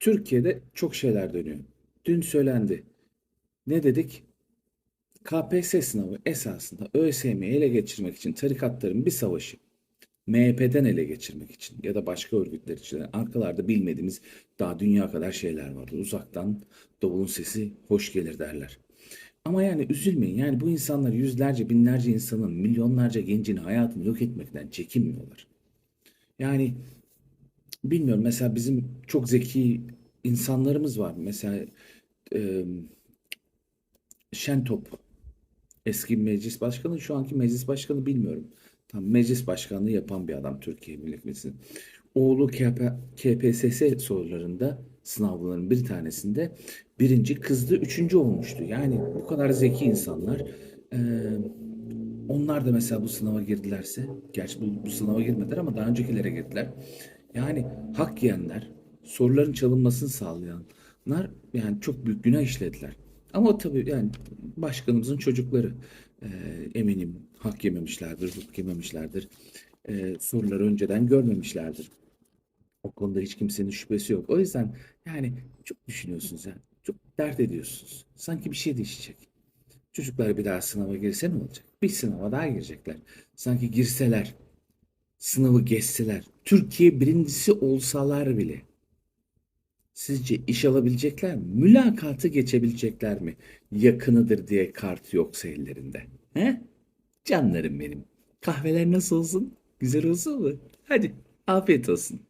Türkiye'de çok şeyler dönüyor. Dün söylendi. Ne dedik? KPSS sınavı esasında ÖSYM'yi ele geçirmek için tarikatların bir savaşı. MHP'den ele geçirmek için ya da başka örgütler için. Arkalarda bilmediğimiz daha dünya kadar şeyler vardı. Uzaktan davulun sesi hoş gelir derler. Ama yani üzülmeyin. Yani bu insanlar yüzlerce, binlerce insanın, milyonlarca gencin hayatını yok etmekten çekinmiyorlar. Yani bilmiyorum mesela bizim çok zeki insanlarımız var. Mesela e, Şentop eski meclis başkanı şu anki meclis başkanı bilmiyorum. Tam meclis başkanlığı yapan bir adam Türkiye Büyük Meclisi'nin. Oğlu KP, KPSS sorularında sınavların bir tanesinde birinci kızdı üçüncü olmuştu. Yani bu kadar zeki insanlar e, onlar da mesela bu sınava girdilerse gerçi bu, bu sınava girmediler ama daha öncekilere girdiler. Yani hak yiyenler, soruların çalınmasını sağlayanlar yani çok büyük günah işlediler. Ama tabii yani başkanımızın çocukları e, eminim hak yememişlerdir, hukuk yememişlerdir. E, soruları önceden görmemişlerdir. O konuda hiç kimsenin şüphesi yok. O yüzden yani çok düşünüyorsunuz ya. Çok dert ediyorsunuz. Sanki bir şey değişecek. Çocuklar bir daha sınava girse ne olacak? Bir sınava daha girecekler. Sanki girseler, sınavı geçseler, Türkiye birincisi olsalar bile sizce iş alabilecekler mi? Mülakatı geçebilecekler mi? Yakınıdır diye kart yoksa ellerinde. He? Canlarım benim. Kahveler nasıl olsun? Güzel olsun mu? Hadi afiyet olsun.